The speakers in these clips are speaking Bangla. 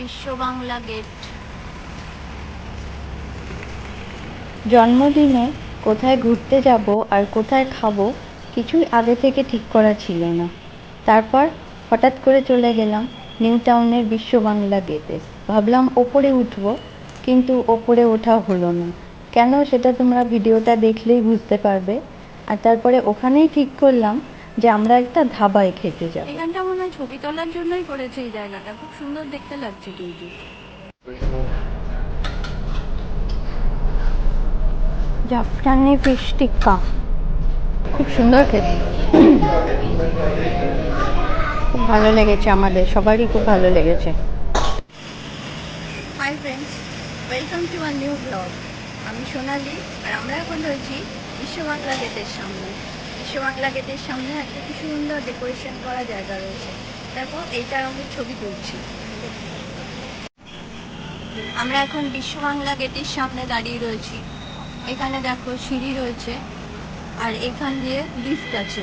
বিশ্ব বাংলা গেট। জন্মদিনে কোথায় ঘুরতে যাব আর কোথায় খাব কিছুই আগে থেকে ঠিক করা ছিল না। তারপর হঠাৎ করে চলে গেলাম নিউ টাউনের বিশ্ব বাংলা গেটে। ভাবলাম ওপরে উঠবো, কিন্তু ওপরে ওঠা হলো না। কেন সেটা তোমরা ভিডিওটা দেখলেই বুঝতে পারবে। আর তারপরে ওখানেই ঠিক করলাম যে আমরা একটা ধাবায় খেতে যাব। এখানটা মনে হয় ছবি তোলার জন্যই করেছে এই জায়গাটা। খুব সুন্দর দেখতে লাগছে কিন্তু। জাফরানি ফিশ টিক্কা খুব সুন্দর খেতে। খুব ভালো লেগেছে আমাদের। সবারই খুব ভালো লেগেছে। Hi friends welcome to our new blog আমি সোনালি আর আমরা এখন রয়েছি বিশ্ব বাংলা গেটের সামনে। বাংলা গেটের সামনে একটা কি সুন্দর ডেকোরেশন করা জায়গা রয়েছে। তারপর এইটা আমি ছবি তুলছি। আমরা এখন বিশ্ব বাংলা গেটের সামনে দাঁড়িয়ে রয়েছি। এখানে দেখো সিঁড়ি রয়েছে, আর এখান দিয়ে লিফট আছে।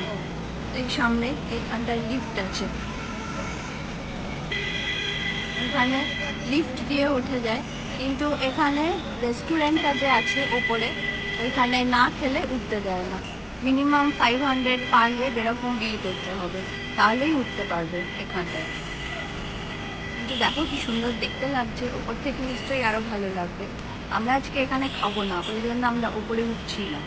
এই সামনে এইখানটায় লিফট আছে। এখানে লিফট দিয়ে উঠে যায়, কিন্তু এখানে রেস্টুরেন্টটা যে আছে ওপরে ওইখানে না খেলে উঠতে দেয় না। Minimum five hundred per head এরকম বিল করতে হবে, তাহলেই উঠতে পারবে এখানটায়। কিন্তু দেখো কি সুন্দর দেখতে লাগছে, ওপর থেকে নিশ্চয়ই আরও ভালো লাগবে। আমরা আজকে এখানে খাব না, ওই জন্য আমরা ওপরে উঠছি না।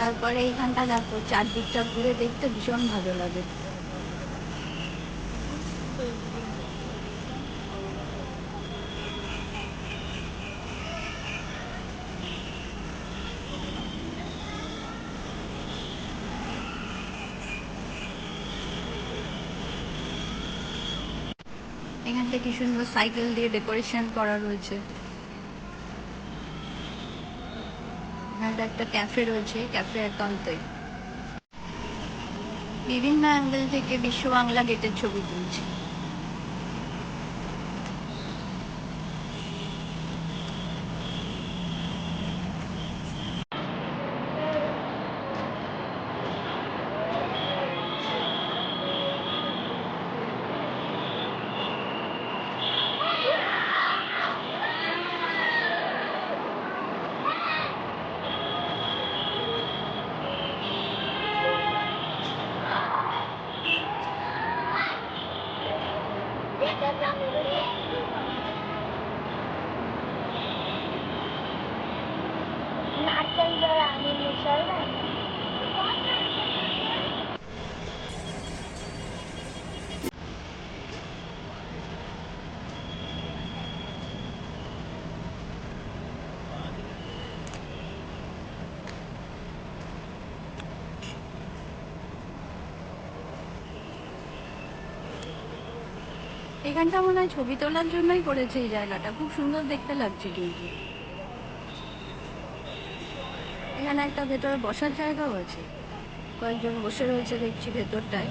তারপরে এইখানটা দেখো, চারদিকটা ঘুরে দেখতে ভীষণ ভালো লাগে। এখানটা কি সুন্দর সাইকেল দিয়ে ডেকোরেশন করা রয়েছে এখানটা একটা ক্যাফে রয়েছে ক্যাফে একান্তই। বিভিন্ন অ্যাঙ্গেল থেকে বিশ্ব বাংলা গেটের ছবি তুলছি। এখানটা মনে হয় ছবি তোলার জন্যই করেছে এই জায়গাটা। খুব সুন্দর দেখতে লাগছে কিন্তু। এখানে একটা ভেতরে বসার জায়গাও আছে। কয়েকজন বসে রয়েছে দেখছি ভেতরটায়।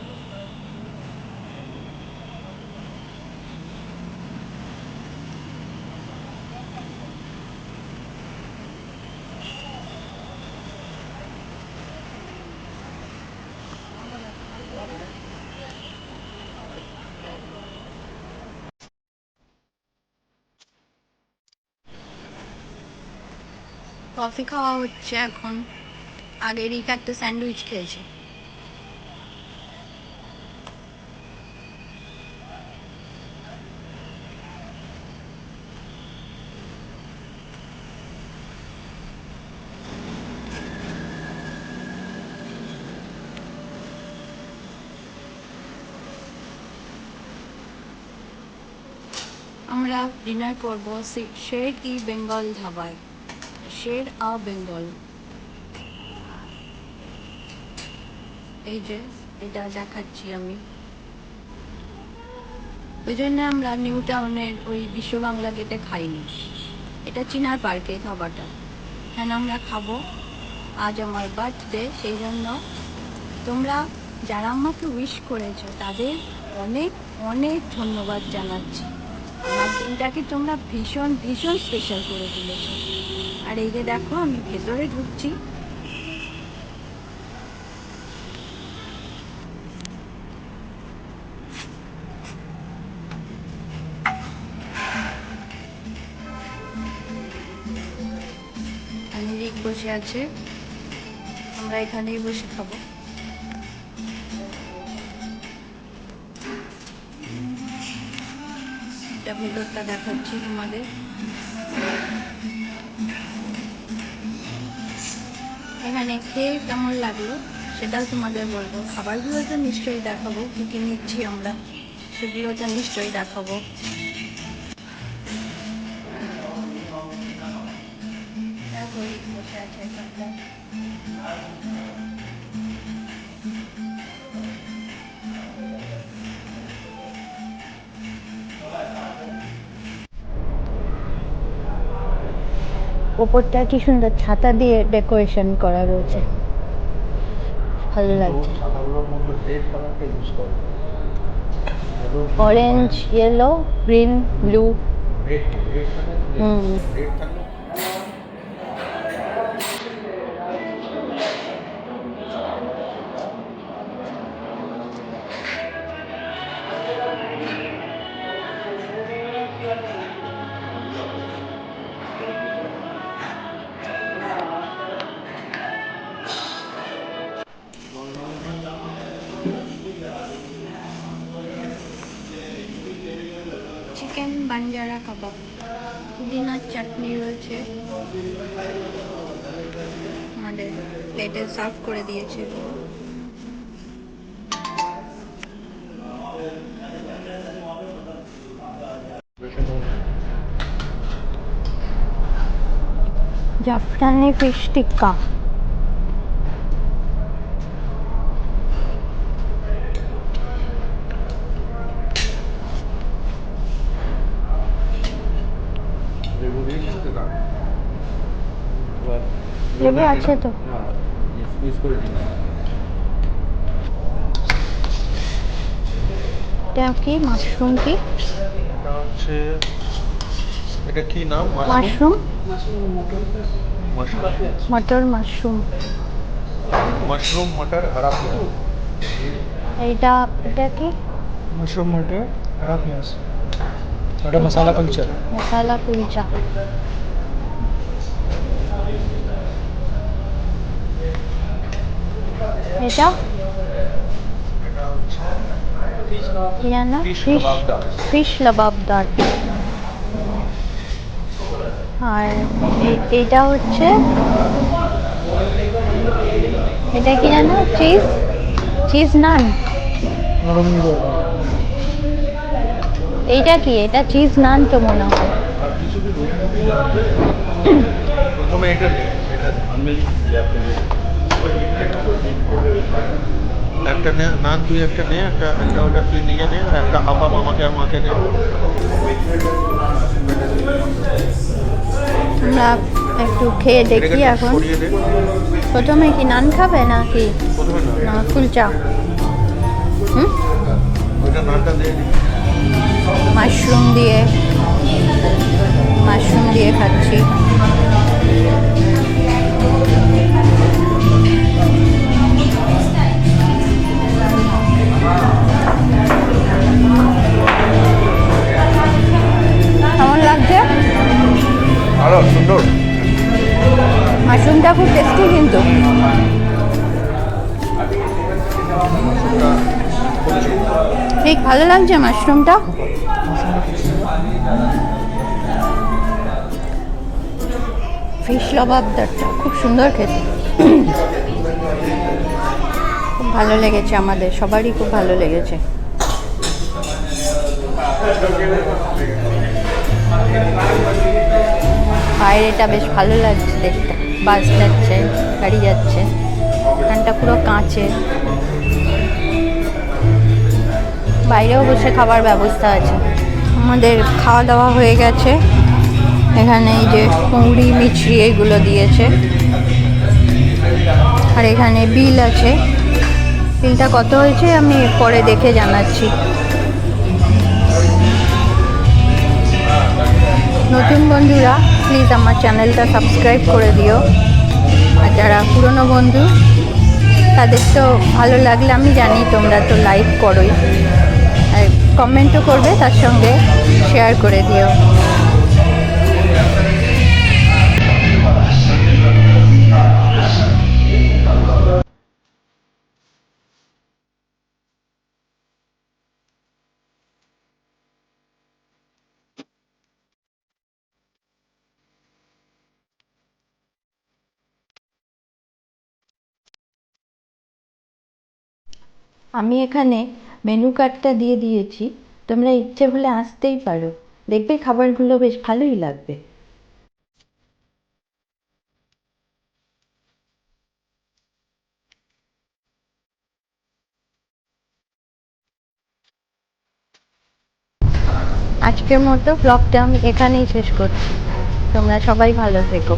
কফি খাওয়া হচ্ছে এখন। আগে রিকা একটা স্যান্ডউইচ খেয়েছে। আমরা ডিনার করব শের ই বেঙ্গল ধাবায়। শের আ বেঙ্গল এই যে, এটা দেখাচ্ছি আমি। ওই জন্য আমরা নিউ টাউনের ওই বিশ্ব বাংলা গেটে খাইনি। এটা চিনার পার্কে খাবারটা। এখানে আমরা খাব? আজ আমার বার্থডে সেই জন্য তোমরা যারা আমাকে উইশ করেছ, তাদের অনেক অনেক ধন্যবাদ জানাচ্ছি। আমার দিনটাকে তোমরা ভীষণ ভীষণ স্পেশাল করে তুলেছো। আর এই যে দেখো, আমি ভেতরে ঢুকছি। বসে আছে। আমরা এখানেই বসে খাব। ভেতরটা দেখাচ্ছি তোমাদের। এখানে খেয়ে কেমন লাগল, সেটাও তোমাদের বলব। খাবারগুলো তো নিশ্চয়ই দেখাবো, কী কী নিচ্ছি আমরা সেগুলো তো নিশ্চয়ই দেখাবো। ওপরটা কি সুন্দর ছাতা দিয়ে ডেকোরেশন করা রয়েছে। ভালো লাগছে। Orange yellow green blue hmm. Banjara kebab. পুদিনার চাটনি রয়েছে। আমাদের প্লেটে সার্ভ করে দিয়েছে। জাফরানি ফিশ টিক্কা। লেবু আছে তো। না ইউজ করে দিন এটা কি মাশরুম কি এটা হচ্ছে এটা কি নাম মাশরুম মাশরুম মটর মাশরুম মাশরুম মটর হরা পেঁয়াজ এইটা এটা কি मशरूम मटर हरा प्याज मटर मसाला कल्चर মশালা কুলচা এটা? ফিশ। ফিশ লাবাবদার আর এটা হচ্ছে? এটা কি জানো? চিজ চিজ নান এইটা কি? এটা চিজ নান তো মনে হয়। প্রথমে এটা। একটা নে নান তুই একটা নে একটা একটা ওটা তুই নিয়ে নে একটা আপা মামাকে আর মাকে নে। আমরা একটু খেয়ে দেখি এখন। প্রথমে কি নান খাবে নাকি? না কুলচা হুম? মাশরুম দিয়ে। মাশরুম দিয়ে খাচ্ছি। ঠিক ভালো লাগছে মাশরুমটা? ফিশ লবাবদারটা, খুব সুন্দর খেতে। খুব ভালো লেগেছে আমাদের, সবারই খুব ভালো লেগেছে। বাইরেটা বেশ ভালো লাগছে দেখতে, বাস যাচ্ছে, গাড়ি যাচ্ছে এখানটা পুরো কাঁচে। বাইরেও বসে খাবার ব্যবস্থা আছে। আমাদের খাওয়া দাওয়া হয়ে গেছে। এখানে এই যে কুঁড়ি মিছরি এগুলো দিয়েছে। আর এখানে বিল আছে। বিলটা কত হয়েছে আমি পরে দেখে জানাচ্ছি। নতুন বন্ধুরা প্লিজ আমার চ্যানেলটা সাবস্ক্রাইব করে দিও। আর যারা পুরনো বন্ধু, তাদের তো ভালো লাগলে আমি জানি তোমরা তো লাইক করোই। কমেন্টও করবে তার সঙ্গে শেয়ার করে দিও। আমি এখানে মেনু কার্ডটা দিয়ে দিয়েছি। তোমরা ইচ্ছে হলে আসতেই পারো। দেখবে খাবারগুলো বেশ ভালোই লাগবে। আজকের মতো ব্লগটা আমি এখানেই শেষ করছি। তোমরা সবাই ভালো থেকো।